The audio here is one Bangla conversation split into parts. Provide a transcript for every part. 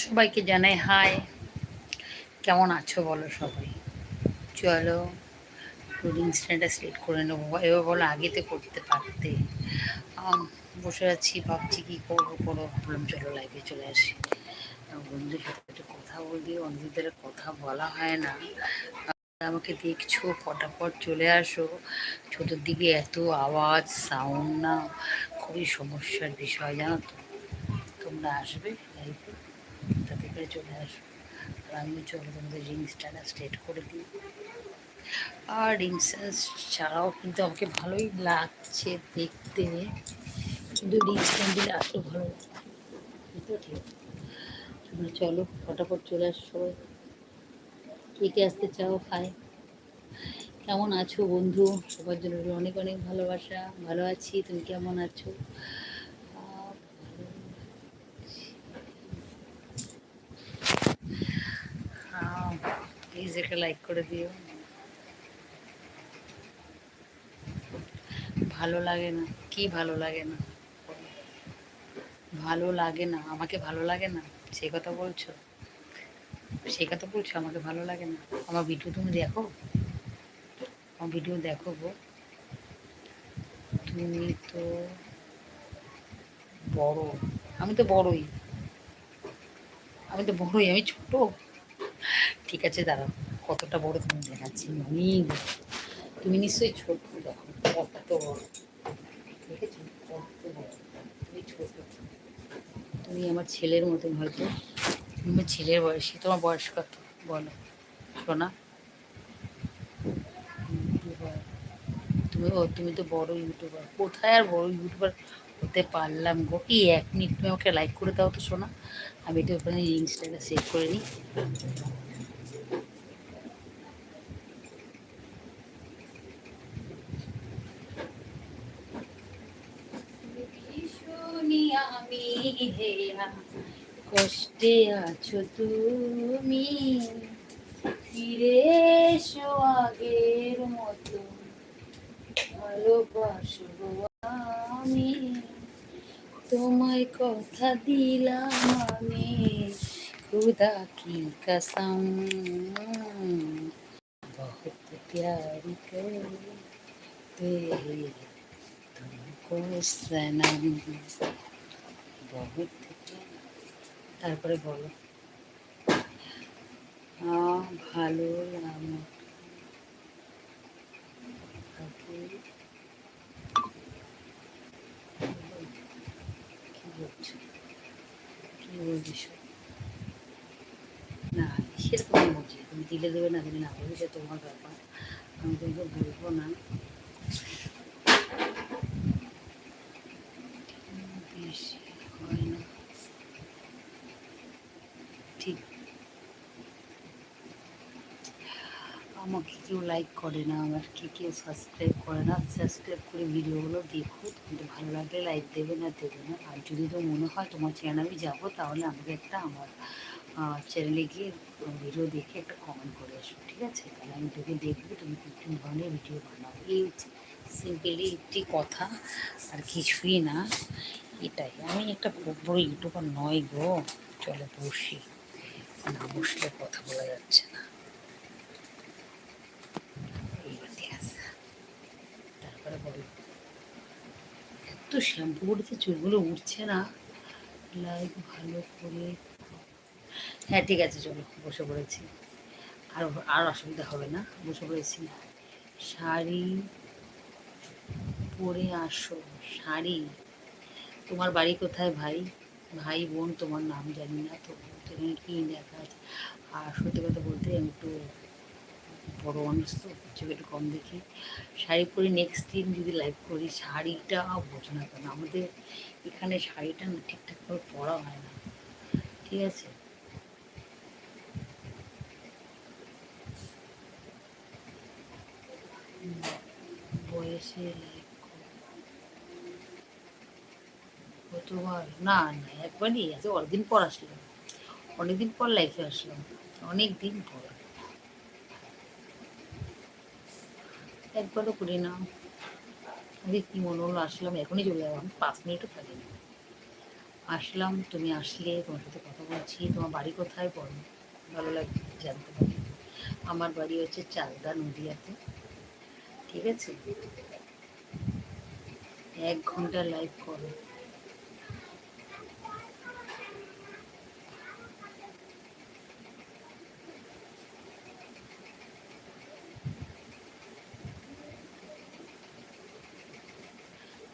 সবাইকে জানাই হাই। কেমন আছো বলো সবাই? চলো রুডিং স্ট্যান্ডটা সেট করে নেব। এবার বলো আগে তো করতে পারতে। বসে আছি, ভাবছি কী করব করো ভাবলাম চলো লাইভে চলে আসি। আমার বন্ধুদের সাথে একটু কথা বলি অন্যদের কথা বলা হয় না। আমাকে দেখছ, ফটাফট চলে আসো। চতুর্দিকে এত আওয়াজ সাউন্ড না, খুবই সমস্যার বিষয় জানো তো। তোমরা আসবে লাইভে করে চলে আসবে আর আমিও চলো তোমাদের রিংসটা স্ট্রেট করে দিই। আর রিংস ছাড়াও কিন্তু আমাকে ভালোই লাগছে দেখতে। কিন্তু রিংস দিলে আসলে ভালো বুঝতে ঠিক তোমরা চলো, ফটাফট চলে আসো সবাই। কে কে আসতে চাও? খায় কেমন আছো বন্ধু? সবার জন্য অনেক অনেক ভালোবাসা। ভালো আছি, তুমি কেমন আছো আহ, ভালো একটা লাইক করে দিও। ভালো লাগে না। কি ভালো লাগে না? ভালো লাগে না? আমাকে ভালো লাগে না? সেই কথা বলছো? সেই কথা বলছো? আমাকে ভালো লাগে না? আমার ভিডিও তুমি দেখো? আমার ভিডিও দেখো গো। তুমি তো বড়। আমি তো বড়ই। আমি তো বড়ই, আমি ছোট। ঠিক আছে, দাঁড়াও। কতটা বড় তুমি দেখাচ্ছি অনেক তুমি নিশ্চয়ই ছোট, দেখো, কত বড়। দেখেছ? কত বড়। তুমি ছোট তুমি আমার ছেলের মতন হয়তো। তুমি ছেলের বয়সী, তোমার বয়স কত? বলো শোনা তুমি, ও, তুমি তো বড় ইউটিউবার। কোথায় আর বড় ইউটিউবার হতে পারলাম গো? এই এক মিনিট তুমি আমাকে লাইক করে দাও তো শোনা আমি তো ওখানে ইনস্টাটা সেভ করে নিই। কষ্টে আছো তুমি। ফিরে এসো আগের মতো, ভালোবাসবো আমি। তোমায় কথা দিলাম আমি। খুদা কি কসম? বহুত প্যার করতে তুমকো সনম। বহুত তারপরে বলো। ভালো লাগে বলছো কি না, সেরকম বলছি তুমি দিলে দেবে না, দিলে না। দেবে সে তোমার ব্যাপার। আমি তোমাকে বলব না বেশি হয় না ঠিক আমাকে কেউ লাইক করে না, আমার কি কেউ সাবস্ক্রাইব করে না সাবস্ক্রাইব করে ভিডিওগুলো দেখো কিন্তু ভালো লাগলে লাইক দেবে না দেবে না। আর যদি তো মনে হয় তোমার চ্যানেল আমি যাব, তাহলে আমাকে একটা আমার চ্যানেলে গিয়ে ভিডিও দেখে একটা কমেন্ট করে আসো ঠিক আছে? তাহলে আমি তোকে দেখব তুমি কোন ধরনের ভিডিও বানাও। এই সিম্পলি একটি কথা, আর কিছুই না, এটাই। আমি একটা খুব বড় ইউটিউবার নয় গো, চলে বসি। না বসলে কথা বলা যাচ্ছে না এইবার ঠিক আছে তারপরে বলো এত শ্যাম্পু করেছে, চুলগুলো উঠছে না। লাইক ভালো করে। হ্যাঁ ঠিক আছে, চলো, বসে পড়েছি। আর আর অসুবিধা হবে না, বসে পড়েছি। শাড়ি পরে আসো, শাড়ি। তোমার বাড়ি কোথায় ভাই? ভাই, বোন, তোমার নাম জানি না, তো এখানে কি লেখা আছে? আর সত্যি কথা বলতে আমি একটু তো একটু কম দেখি। শাড়ি পরে নেক্সট দিন যদি লাইভ করি, শাড়িটা বোঝো না কেন? আমাদের এখানে শাড়িটা না ঠিকঠাক করে পরা হয় না। ঠিক আছে? বয়সে কতবার? না না, একবারই আছে। অনেকদিন পর আসলাম। অনেকদিন পর লাইফে আসলাম। অনেক দিন পর। একবারও করি না। আরে কি মনে হলো আসলাম, এখনই চলে যাব আমি পাঁচ মিনিটও থাকি না। আসলাম, তুমি আসলে, তোমার সাথে কথা বলছি, তোমার বাড়ি কোথায় পড়ো ভালো লাগবে জানতে পারি আমার বাড়ি হচ্ছে চালদা নদিয়াতে। ঠিক আছে? এক ঘণ্টা লাইভ করো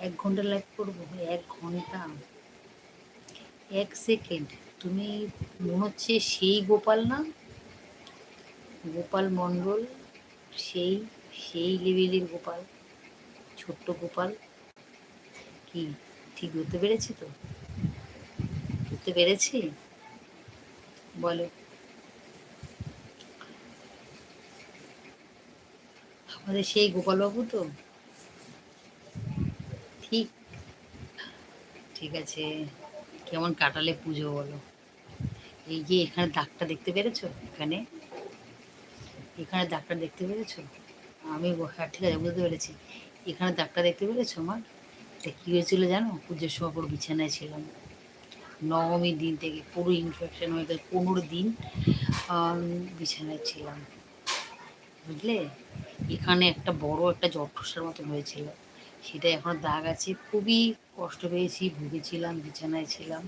এক ঘণ্টা লাইভ করব এক ঘণ্টা। এক সেকেন্ড তুমি মনে হচ্ছে সেই গোপাল না? গোপাল মণ্ডল, সেই সেই লেভেলের গোপাল, ছোট্ট গোপাল। কি, ঠিক ধরতে পেরেছি তো? ধরতে পেরেছি? বলো। আমাদের সেই গোপালবাবু তো? ঠিক ঠিক আছে। কেমন কাটালে পুজো বলো। এই যে এখানে দাগটা দেখতে পেরেছ? এখানে। এখানে দাগটা দেখতে পেরেছ? আমি হ্যাঁ ঠিক আছে, বুঝতে পেরেছি। এখানে দাগটা দেখতে পেরেছ আমার এটা কী হয়েছিল জানো? পুজোর সময় পুরো বিছানায় ছিলাম। নবমীর দিন থেকে পুরো ইনফেকশন হয়ে গেল। পনেরো দিন বিছানায় ছিলাম। বুঝলে? এখানে একটা বড় একটা জটসার মতন হয়েছিল। সেটা এখন দাগ আছে। খুবই কষ্ট পেয়েছি, ভুগেছিলাম, বিছানায় ছিলাম।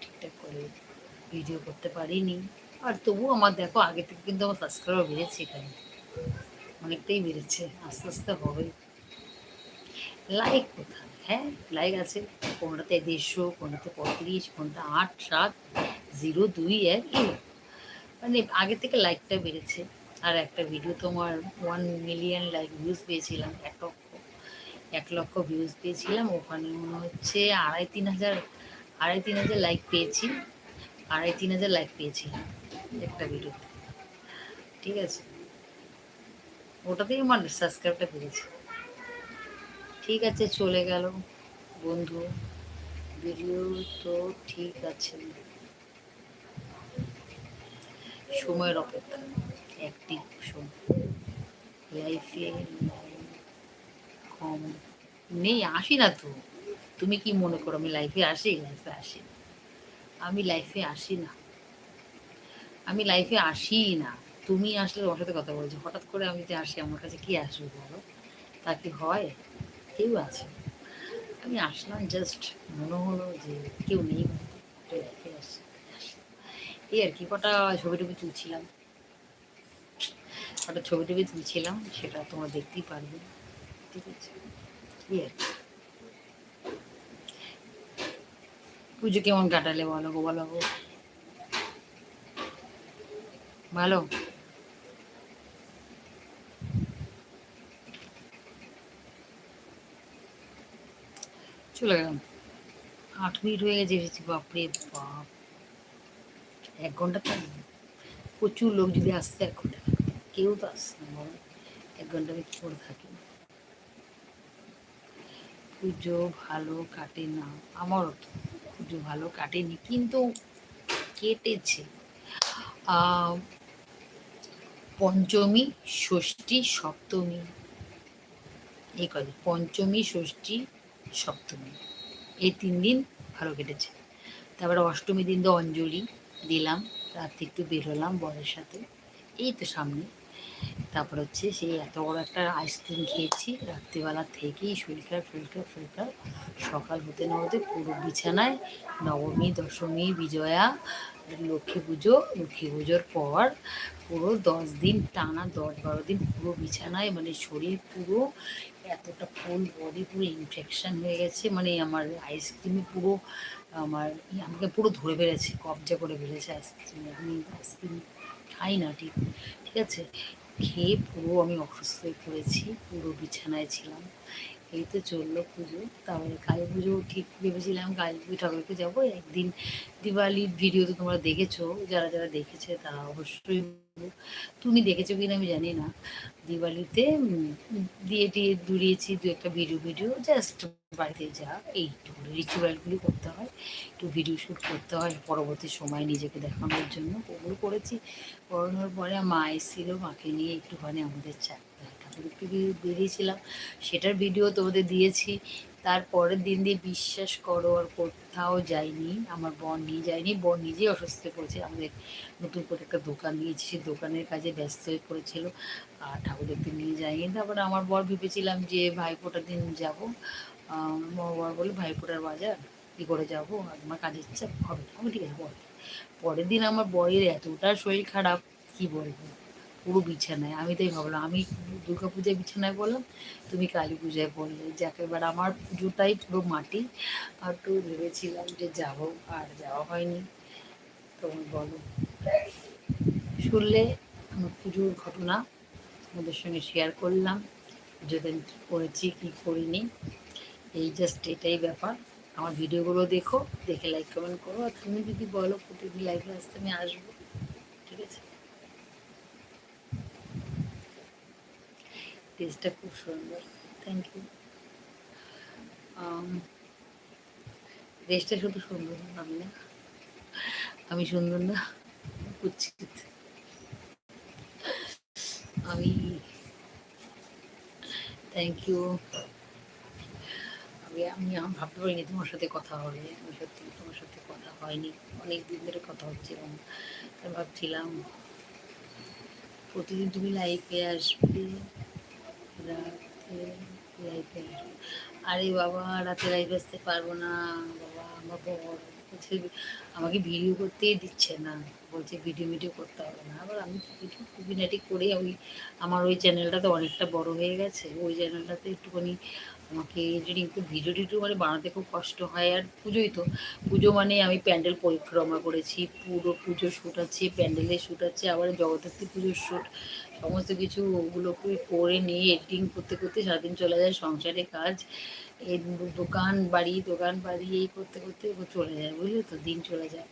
ঠিকঠাক করে ভিডিও করতে পারিনি। আর তবুও আমার দেখো, আগে থেকে কিন্তু আমার সাবস্ক্রাইবার বেড়েছে এখানে। অনেকটাই বেড়েছে, আস্তে আস্তে হবে। লাইক কোথায়? হ্যাঁ লাইক আছে। কোনটাতে দেড়শো, কোনটাতে পঁয়ত্রিশ, কোনটা আট, সাত, জিরো, দুই, এক মানে আগে থেকে লাইকটা বেড়েছে। আর একটা ভিডিও তোমার ওয়ান মিলিয়ন লাইক ভিউজ পেয়েছিলাম, এক লক্ষ এক লক্ষ ভিউজ পেয়েছিলাম। ওখানে মনে হচ্ছে আড়াই তিন হাজার, আড়াই তিন হাজার লাইক পেয়েছি। আড়াই তিন হাজার লাইক পেয়েছিলাম একটা ভিডিওতে ঠিক আছে? ওটাতেই আমার সাবস্ক্রাইবটা পেয়েছি ঠিক আছে, চলে গেল। বন্ধু ভিডিও তো ঠিক আছে। সময়ের অপেক্ষা। একটি সময়। লাইফে কম নেই, আসি না তো। তুমি কি মনে করো আমি লাইফে আসি? লাইফে আসি না। আমি লাইফে আসি না। আমি লাইফে আসি না। তুমি আসলে ওর সাথে কথা বলছো। হঠাৎ করে আমি যে আসি, আমার কাছে কি আসবে বলো? তা কি হয়? কেউ আছে। আমি আসলাম জাস্ট মনে হলো যে কেউ নেই। লাইফে আসি। এই আর কি, কটা ছবি টবি তুলছিলাম। কটা ছবি টবি তুলছিলাম, সেটা তোমরা দেখতেই পারবে। ঠিক আছে পুজো কেমন কাটালে বলো গো বলো গো? ভালো? চলে গেলাম। আট মিনিট হয়ে গেছে, এসেছি। বাপরে বাপ। এক ঘণ্টা তো প্রচুর লোক যদি আসতে এক ঘণ্টা কেউ তো আসছে না এক ঘণ্টা আমি কি করে থাকি? পুজো ভালো কাটে না। আমারও তো পুজো ভালো কাটেনি, কিন্তু কেটেছে। পঞ্চমী, ষষ্ঠী, সপ্তমী। এই কদিন পঞ্চমী, ষষ্ঠী, সপ্তমী। এই তিন দিন ভালো কেটেছে। তারপরে অষ্টমী দিন তো অঞ্জলি দিলাম, রাত্রে একটু বেরোলাম বরের সাথে। এই তো সামনে। তারপর হচ্ছে সেই এত বড় একটা আইসক্রিম খেয়েছি, রাত্রিবেলা থেকেই শরীর খারাপ খারাপ সকাল হতে না হতে পুরো বিছানায় নবমী, দশমী, বিজয়া, লক্ষ্মী পুজো, লক্ষ্মী পুজোর পর পুরো দশ দিন, টানা দশ বারো দিন পুরো বিছানায় মানে শরীর পুরো এতটা ফুল বডি পুরো ইনফেকশন হয়ে গেছে। মানে আমার আইসক্রিমে পুরো আমার আমাকে পুরো ধরে বেড়েছে কবজা করে বেড়েছে আইসক্রিম। আমি আইসক্রিম খাই না ঠিক ঠিক আছে? খেয়ে পুরো আমি অসুস্থ হয়ে পড়েছি, পুরো বিছানায় ছিলাম। এই তো চলল পুজো, তারপরে কালী পুজো ঠিক ভেবেছিলাম কালী পুজো ঠাকুরকে যাব। একদিন দিওয়ালির ভিডিও তো তোমরা দেখেছ, যারা যারা দেখেছে তারা অবশ্যই তুমি দেখেছ কিনা আমি জানি না। দিওয়ালিতে দিয়ে টিয়ে দুড়িয়েছি দু একটা ভিডিও ভিডিও জাস্ট বাড়িতে যা এইটুকু রিচুয়ালগুলি করতে হয়, একটু ভিডিও শ্যুট করতে হয়, পরবর্তী সময় নিজেকে দেখানোর জন্য। ওগুলো করেছি, করানোর পরে মা এসেছিল, মাকে নিয়ে একটুখানি আমাদের চারটা ঠাকুরকে বেরিয়েছিলাম। সেটার ভিডিও তোমাদের দিয়েছি। তারপরের দিন দিয়ে বিশ্বাস করো, আর কোথাও যাইনি, আমার বোন নিয়ে যায়নি। বোন নিজেই অসুস্থ পড়েছে, আমাদের নতুন করে একটা দোকান নিয়েছি। সেই দোকানের কাজে ব্যস্ত হয়ে পড়েছিল, আর ঠাকুর দেখতে নিয়ে যাইনি। তারপরে আমার বর ভেবেছিলাম যে, ভাই ভাইফোঁটার দিন যাব? বর বলে ভাইফোঁটার বাজার। কী করে যাব? আমার কাজের ইচ্ছা, হবে। আমি ঠিক আছে, বল। পরের দিন আমার বরের এতটা শরীর খারাপ, কি বলব? পুরো বিছানায়। আমি তাই ভাবলাম, আমি দুর্গা পূজায় বিছানায় বললাম, তুমি কালী পূজায় বললে। যাকে, এবার আমার পুজোটাই পুরো মাটি। আর তো ভেবেছিলাম যে যাব, আর যাওয়া হয়নি। তুমি বলো। শুনলে আমার পুজোর ঘটনা তোমাদের সঙ্গে শেয়ার করলাম। পুজোতে করেছি, কী করিনি। এই জাস্ট এটাই ব্যাপার। আমার ভিডিওগুলো দেখো, দেখে লাইক কমেন্ট করো। আর তুমি যদি বলো প্রতিদিন লাইভে আসতে আমি আসব। ঠিক আছে? টেস্টটা খুব সুন্দর। থ্যাংক ইউ ড্রেসটা শুধু সুন্দর আমি না, আমি সুন্দর না কুচ্ছিত আমি থ্যাংক ইউ আমি আমি ভাবতে পারিনি তোমার সাথে কথা হবে, আমি সত্যি তোমার সাথে কথা হয়নি। অনেক দিন ধরে কথা হচ্ছে এবং ভাবছিলাম, প্রতিদিন তুমি লাইফে আসবে, রাতে লাইফে আসবে। আরে বাবা, রাতে লাইফে আসতে পারব না, বাবা, আমার বর বলছে, আমাকে ভিডিও করতেই দিচ্ছে না। বলছে, ভিডিও ভিডিও করতে হবে না। আবার আমি ভিডিও খুবিনাটি করে ওই আমার ওই চ্যানেলটা তো অনেকটা বড় হয়ে গেছে। ওই চ্যানেলটাতে একটুখানি আমাকে যদি একটু ভিডিও টিডিও মানে বানাতে খুব কষ্ট হয়। আর পুজোই তো। পুজো মানে আমি প্যান্ডেল পরিক্রমা করেছি। পুরো পুজো শ্যুট আছে প্যান্ডেলের শ্যুট আছে, আবার জগদ্ধাত্রী পুজোর শ্যুট। সমস্ত কিছু ওগুলোকে করে নিয়ে এডিটিং করতে করতে সারাদিন চলে যায় সংসারে কাজ। এই দোকান বাড়ি দোকান বাড়ি এই করতে করতে চলে যায়, বুঝলে তো? দিন চলে যায়।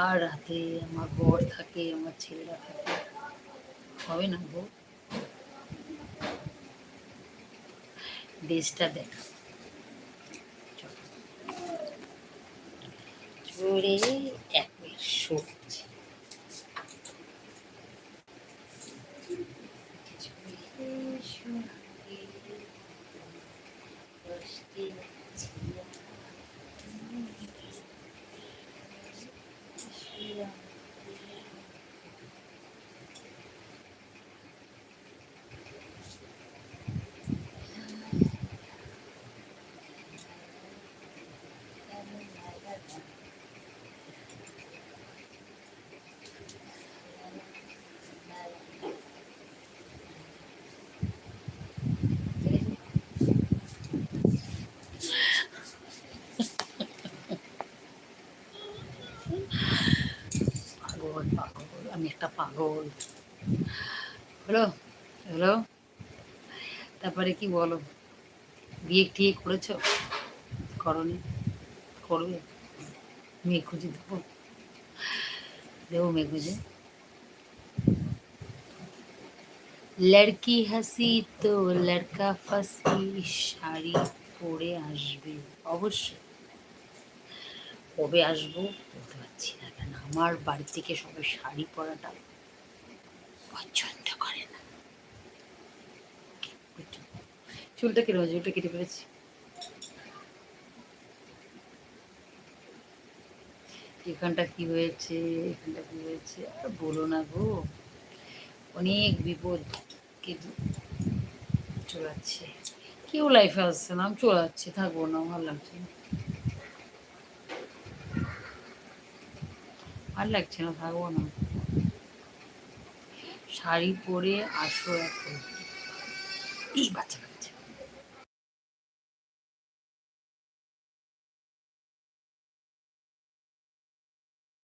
আর রাতে আমার বর থাকে, আমার ছেলেরা থাকে। হবে না গো ড্রেসটা দেখা। জোরে এক মিনিট সরছে পাগল পাগল আমি একটা পাগল তারপরে কি বলো? বিয়ে করেছ? করবে। মেয়ে খুঁজে দেবো। দেবো মেয়ে খুঁজে। লড়কি হাসি তো লড়কা ফাসি, শাড়ি পরে আসবে। অবশ্যই। কবে আসব? বলতে পারছি না, কেন? আমার বাড়ি থেকে সবাই শাড়ি পরাটা পছন্দ করে না। চুলটা কেটে হয়েছে ওটা কেটে ফেলেছি। এখানটা কি হয়েছে, এখানটা কি হয়েছে? আর বলো না গো। অনেক বিপদ কে চলাচ্ছে। কেউ লাইফে আসছে না, আমি চলে থাকব না ভালো লাগছে না। আর লাগছে না, থাকব না। শাড়ি পরে আসো এখন। এই বাচ্চা